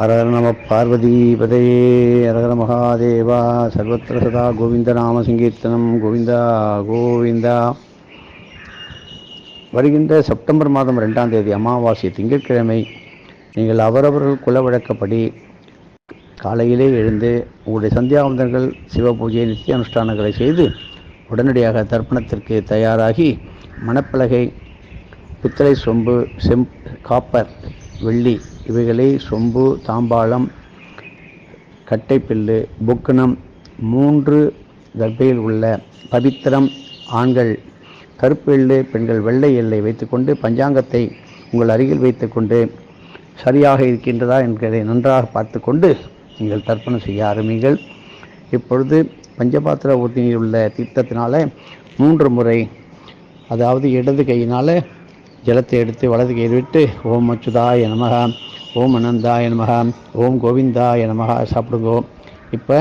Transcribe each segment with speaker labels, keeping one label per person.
Speaker 1: ஹரஹர நம பார்வதிபதையே ஹரஹர மகாதேவா சர்வத்திர சதா கோவிந்த நாம சங்கீர்த்தனம் கோவிந்தா கோவிந்தா வருகின்ற செப்டம்பர் மாதம் ரெண்டாம் தேதி அமாவாசை திங்கட்கிழமை நீங்கள் அவரவர்கள் குல வழக்கப்படி காலையிலே எழுந்து உங்களுடைய சந்தியாவந்தங்கள் சிவ பூஜை நித்திய அனுஷ்டானங்களை செய்து உடனடியாக தர்ப்பணத்திற்கு தயாராகி மணப்பலகை பித்தளை சொம்பு செம் காப்பர் வெள்ளி இவைகளை சொம்பு தாம்பாளம் கட்டைப்பில்லு புக்கணம் மூன்று கர்ப்பையில் உள்ள பவித்திரம் ஆண்கள். கருப்பு எள்ளு பெண்கள் வெள்ளை எல்லை வைத்துக்கொண்டு பஞ்சாங்கத்தை உங்கள் அருகில் வைத்துக்கொண்டு சரியாக இருக்கின்றதா என்கிறதை நன்றாக பார்த்துக்கொண்டு நீங்கள் தர்ப்பணம் செய்ய ஆரம்பிங்கள் இப்பொழுது பஞ்சபாத்திர ஊர்த்தியில் உள்ள தீர்த்தத்தினால் மூன்று முறை அதாவது இடது கையினால் ஜலத்தை எடுத்து வலது கையில் விட்டு ஓம் அச்சுதாய நமகா ஓம் அனந்தாய நமகா ஓம் கோவிந்தாய நமகா சாப்பிடுங்கோ. இப்போ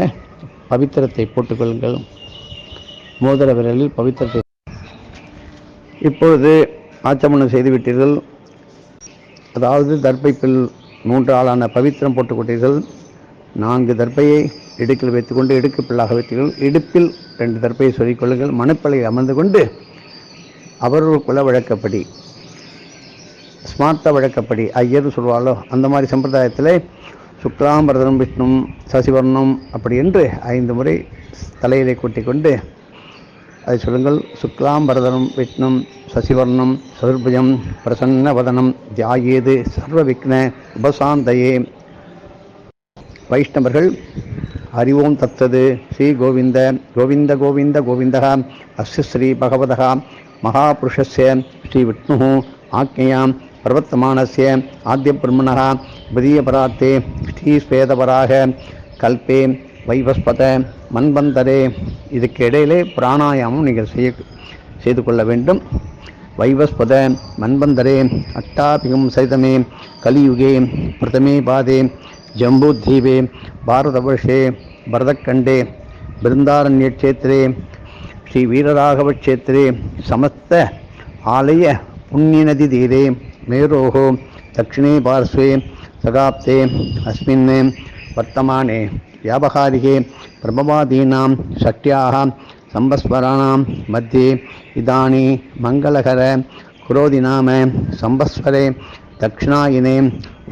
Speaker 1: பவித்திரத்தை போட்டுக்கொள்ளுங்கள். மோதிர விரலில் பவித்திரத்தை இப்பொழுது ஆச்சமணம் செய்து விட்டீர்கள் அதாவது தர்ப்பைப்பில் மூன்று ஆளான பவித்திரம் போட்டுக்கொண்டீர்கள். நான்கு தர்ப்பையை இடுக்கில் வைத்துக்கொண்டு இடுக்கு பிள்ளாக வைத்தீர்கள். இடுப்பில் ரெண்டு தர்ப்பையை சொல்லிக்கொள்ளுங்கள் மணப்பலையில் அமர்ந்து கொண்டு அவர்கள் குல வழக்கப்படி ஸ்மார்த்த வழக்கப்படி ஐயர்னு சொல்வாளோ அந்த மாதிரி சம்பிரதாயத்தில் சுக்லாம்பரதனம் விஷ்ணும் சசிவர்ணம் அப்படி என்று ஐந்து முறை தலையிலே கூட்டிக் கொண்டு அதை சொல்லுங்கள் சுக்லாம்பரதனம் விஷ்ணும் சசிவர்ணம் சதுர்புஜம் பிரசன்னவதனம் தியாயேது சர்வ விக்ன உபசாந்தையே. வைஷ்ணவர்கள் அறிவோம் தத்தது ஸ்ரீ கோவிந்த கோவிந்த கோவிந்த கோவிந்தகா அஸ்ய ஸ்ரீ பகவதகா மகாபுருஷஸ்ய ஸ்ரீ விஷ்ணு ஆக்ஞையாம் பிரவர்த்தமானசிய ஆத்திய பிரம்மணா பராத்தே ஸ்ரீஸ்வேதபராக கல்பே வைவஸ்பத மண்பந்தரே இதுக்கு இடையிலே பிராணாயாமம் நீங்கள் செய்ய செய்து கொள்ள வேண்டும். வைவஸ்பத மண்பந்தரே அட்டாபிகம் சரிதமே கலியுகே பிரதமே பாதே ஜம்பூத்தீபே பாரதவர்ஷே பரதக்கண்டே பிருந்தாரண்யக்ஷேத்திரே ஸ்ரீ வீரராகவக்ஷேத்திரே சமஸ்த ஆலய புண்ணியநதி தீரே. மேரோः दक्षिणे पार्श्वे सगाप्ते अस्मिन् वर्तमाने व्यावहारिके प्रभवादीनां शक्त्याः संवत्सराणां मध्ये इदानीं मङ्गलकर कुरोदि नाम संवत्सरे दक्षिणायने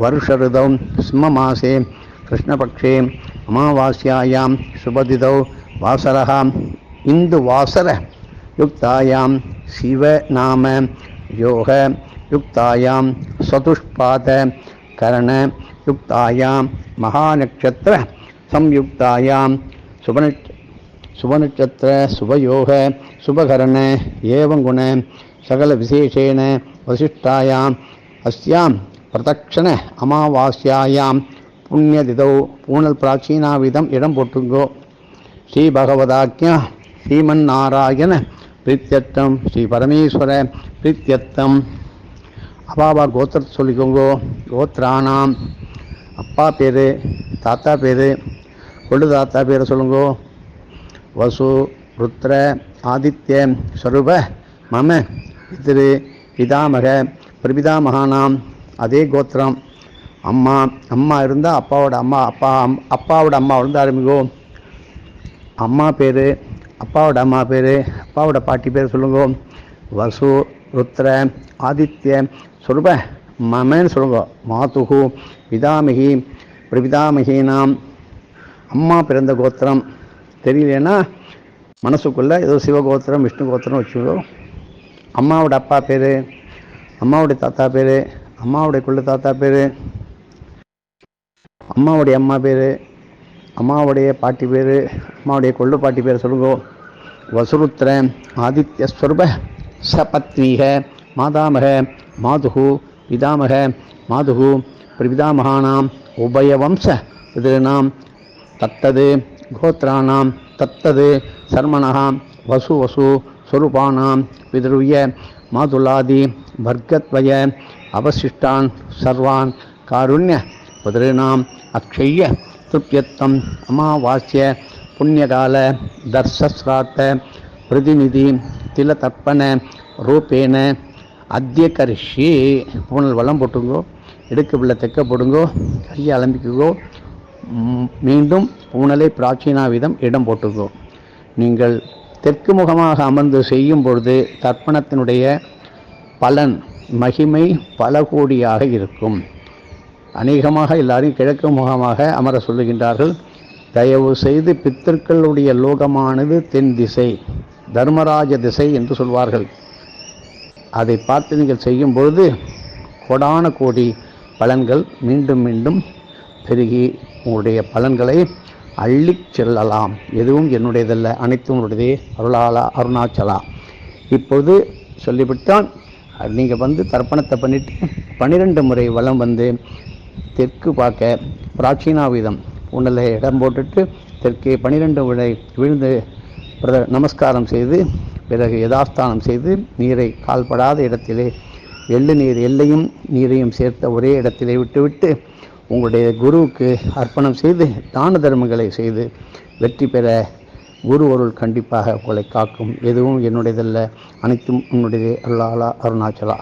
Speaker 1: वर्षऋतौ स्ममासे कृष्णपक्षे अमावास्यायां शुभदितौ वासरः इन्दुवासरयुक्तायां शिवनाम योग युक्तायां सतुष्पाद करण युक्तायां महानक्षत्र संयुक्तायां सुबन सुबनक्षत्र शुभयोग शुभकरण एवं गुण सकल विशेषेण वसिष्ठायाम् अस्यां प्रदक्षिण अमावास्यायां पुण्यतिथौ பூணல் பிராச்சீனாவிதம் இடம் போட்டுங்கோ ஸ்ரீ பகவதாக்கியா ஸ்ரீமன்னாராயண பிரீத்தியத்தம் ஸ்ரீ பரமேஸ்வர பிரீத்தியத்தம் அப்பாவா கோத்திரத்தை சொல்லிக்கோங்கோ. கோத்ரானாம் அப்பா பேர் தாத்தா பேர் கொள்ளு தாத்தா பேரை சொல்லுங்கோ. வசு ருத்ர ஆதித்ய ஸ்வரூப மம பிதிரு பிதாமக பிரபிதாமகானாம் அதே கோத்திரம். அம்மா அம்மா இருந்தால் அப்பாவோட அம்மா அப்பா அம்- அப்பாவோட அம்மா வந்து ஆரம்பிக்கோ அம்மா பேர் அப்பாவோட அம்மா பேர் அப்பாவோட பாட்டி பேர் சொல்லுங்க. வசு ருத்ர ஆதித்ய சொருப மமன்னு சொல்லுங்க. மாதுகு பிதாமகி பிரபிதாமகினாம் அம்மா பிறந்த கோத்திரம். தெரியலன்னா மனசுக்குள்ளே ஏதோ சிவகோத்திரம் விஷ்ணு கோத்திரம் வச்சுக்கோ. அம்மாவோட அப்பா பேர் அம்மாவுடைய தாத்தா பேர் அம்மாவுடைய குள்ள தாத்தா பேர் அம்மாவுடைய அம்மா பேர் அம்மாவுடைய பாட்டி பேர் அம்மாவுடைய கொள்ளு பாட்டி பேர் சொல்லுங்கோ. ஆதித்ய சொருப சபத்வீக மாதாமக மாதுகு பிதாமக மாதுகு பிரபிதாமகானாம் உபயவம்ச பிதிருநாம் தத்தது கோத்ராணாம் தத்தது சர்மணாம் வசு வசு ஸ்வரூபானாம் பிதருய மாதுலாதி வர்க்கத்வய அவசிஷ்டான் சர்வான் காருண்ய பிதॄணாம் அக்ஷய்ய திருப்தியத்தம் அமாவாசிய புண்ணியகால தர்சஸ்ராத்த பிரதிநிதி திலதர்ப்பண ரூபேண அத்திய கரிஷி. பூனல் வளம் போட்டுங்கோ இடுக்கு பிள்ளை தெக்க போடுங்கோ கையை அலம்பிக்குங்கோ மீண்டும் பூனலை பிராச்சீனாவிதம் இடம் போட்டுங்கோ. நீங்கள் தெற்கு முகமாக அமர்ந்து செய்யும் பொழுது தர்ப்பணத்தினுடைய பலன் மகிமை பல கோடியாக இருக்கும். அநேகமாக எல்லாரும் கிழக்கு முகமாக அமர சொல்லுகின்றார்கள் தயவு செய்து பித்தர்களுடைய லோகமானது தென் திசை. தர்மராஜ திசை என்று சொல்வார்கள். அதை பார்த்து நீங்கள் செய்யும் பொழுது கோடான கோடி பலன்கள் மீண்டும் மீண்டும் பெருகி உங்களுடைய பலன்களை அள்ளிச் செல்லலாம். எதுவும் என்னுடையதல்ல. அனைத்தும் உங்களுடையதே. அருளாலா அருணாச்சலா. இப்போது சொல்லிவிட்டான் நீங்கள் வந்து தர்ப்பணத்தை பண்ணிட்டு பன்னிரெண்டு முறை வலம் வந்து தெற்கு பார்க்க பிராச்சீனாவிதம். உன்னில் இடம் போட்டுட்டு தெற்கே பன்னிரெண்டு முறை விழுந்து பிரத நமஸ்காரம் செய்து பிறகு யதாஸ்தானம் செய்து நீரை கால்படாத இடத்திலே எள்ளு நீர் எல்லையும் நீரையும் சேர்த்த ஒரே இடத்திலே விட்டுவிட்டு உங்களுடைய குருவுக்கு அர்ப்பணம் செய்து தான தர்மங்களை செய்து வெற்றி பெற குரு அருள் கண்டிப்பாக உங்களை காக்கும். எதுவும் என்னுடையதல்ல. அனைத்தும் உன்னுடைய அருளாலா அருணாச்சலா.